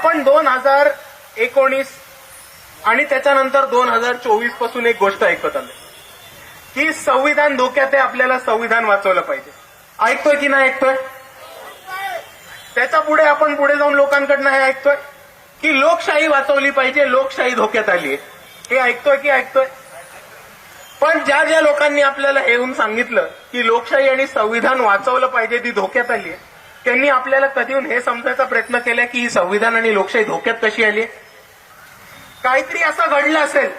आपण दोन हजार एकोणीस आणि त्याच्यानंतर दोन हजार चोवीसपासून एक गोष्ट ऐकत आलो की संविधान धोक्यात आहे आपल्याला संविधान वाचवलं पाहिजे. ऐकतोय की नाही ऐकतोय? त्याच्या पुढे आपण पुढे जाऊन लोकांकडनं हे ऐकतोय? की लोकशाही वाचवली पाहिजे लोकशाही धोक्यात आली हे ऐकतोय की ऐकतोय? पण ज्या ज्या लोकांनी आपल्याला हे येऊन सांगितलं की लोकशाही आणि संविधान वाचवलं पाहिजे ती धोक्यात आली आहे त्यांनी आपल्याला कधी येऊन हे समजायचा प्रयत्न केला की ही संविधान आणि लोकशाही धोक्यात कशी आली आहे? काहीतरी असं घडलं असेल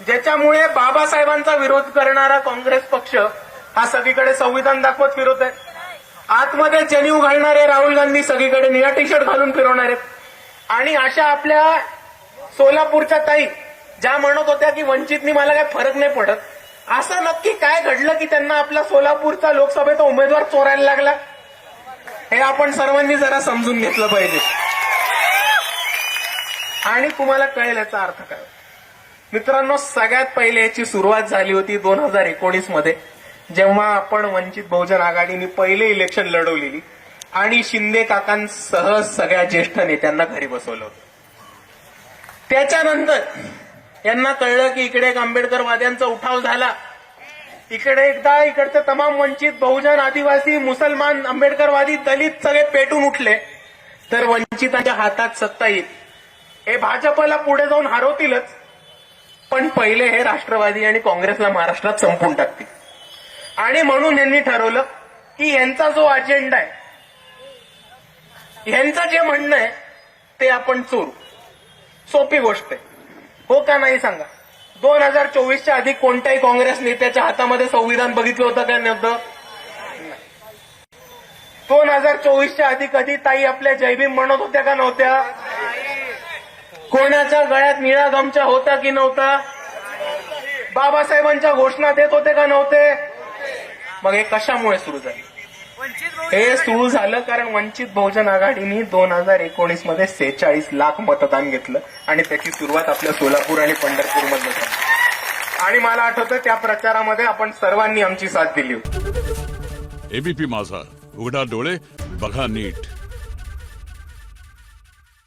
ज्याच्यामुळे बाबासाहेबांचा विरोध करणारा काँग्रेस पक्ष हा सगळीकडे संविधान दाखवत फिरत आहे. आतमध्ये जनीव घालणारे राहुल गांधी सगळीकडे निळा टी शर्ट घालून फिरवणार आहेत. आणि अशा आपल्या सोलापूरच्या ताई ज्या म्हणत होत्या की वंचितनी मला काय फरक नाही पडत असं नक्की काय घडलं की त्यांना आपला सोलापूरचा लोकसभेचा उमेदवार चोरायला लागला? हे आपण सर्वांनी जरा समजून घेतलं पाहिजे. आणि तुम्हाला कळेल याचा अर्थ काय? मित्रांनो सगळ्यात पहिले याची सुरुवात झाली होती दोन हजार एकोणीसमध्ये जेव्हा आपण वंचित बहुजन आघाडीने पहिले इलेक्शन लढवलेली आणि शिंदे काकांसह सगळ्या ज्येष्ठ नेत्यांना घरी बसवलं होतं. त्याच्यानंतर यांना कळलं की इकडे एक आंबेडकरवाद्यांचा उठाव झाला. इकडे एकदा इकडचे तमाम वंचित बहुजन आदिवासी मुसलमान आंबेडकरवादी दलित सगळे पेटून उठले. तर वंचितांच्या हातात सत्ता येईल. हे भाजपला पुढे जाऊन हरवतीलच. पण पहिले हे राष्ट्रवादी आणि काँग्रेसला महाराष्ट्रात संपून टाकतील. आणि म्हणून यांनी ठरवलं की यांचा जो अजेंडा आहे यांचं जे म्हणणं आहे ते आपण चोरू. सोपी गोष्ट आहे. हो का नाही सांगा? दोन हजार चोवीसच्या आधी कोणत्याही काँग्रेस नेत्याच्या हातामध्ये संविधान बघितलं होतं का नव्हतं? दोन हजार चोवीसच्या आधी कधी ताई आपल्या जयभीम म्हणत होत्या का नव्हत्या? कोणाच्या गळ्यात निळा गमचा होता की नव्हता? बाबासाहेबांच्या घोषणा देत होते का नव्हते? मग हे कशामुळे सुरू झाली? हे सुरू झालं कारण वंचित बहुजन आघाडीने दोन हजार एकोणीसमध्ये सेहेचाळीस लाख मतदान घेतलं आणि त्याची सुरुवात आपल्या सोलापूर आणि पंढरपूर मधलं झाली. आणि मला आठवतं त्या प्रचारामध्ये आपण सर्वांनी आमची साथ दिली होती. एबीपी माझा. उघडा डोळे बघा नीट.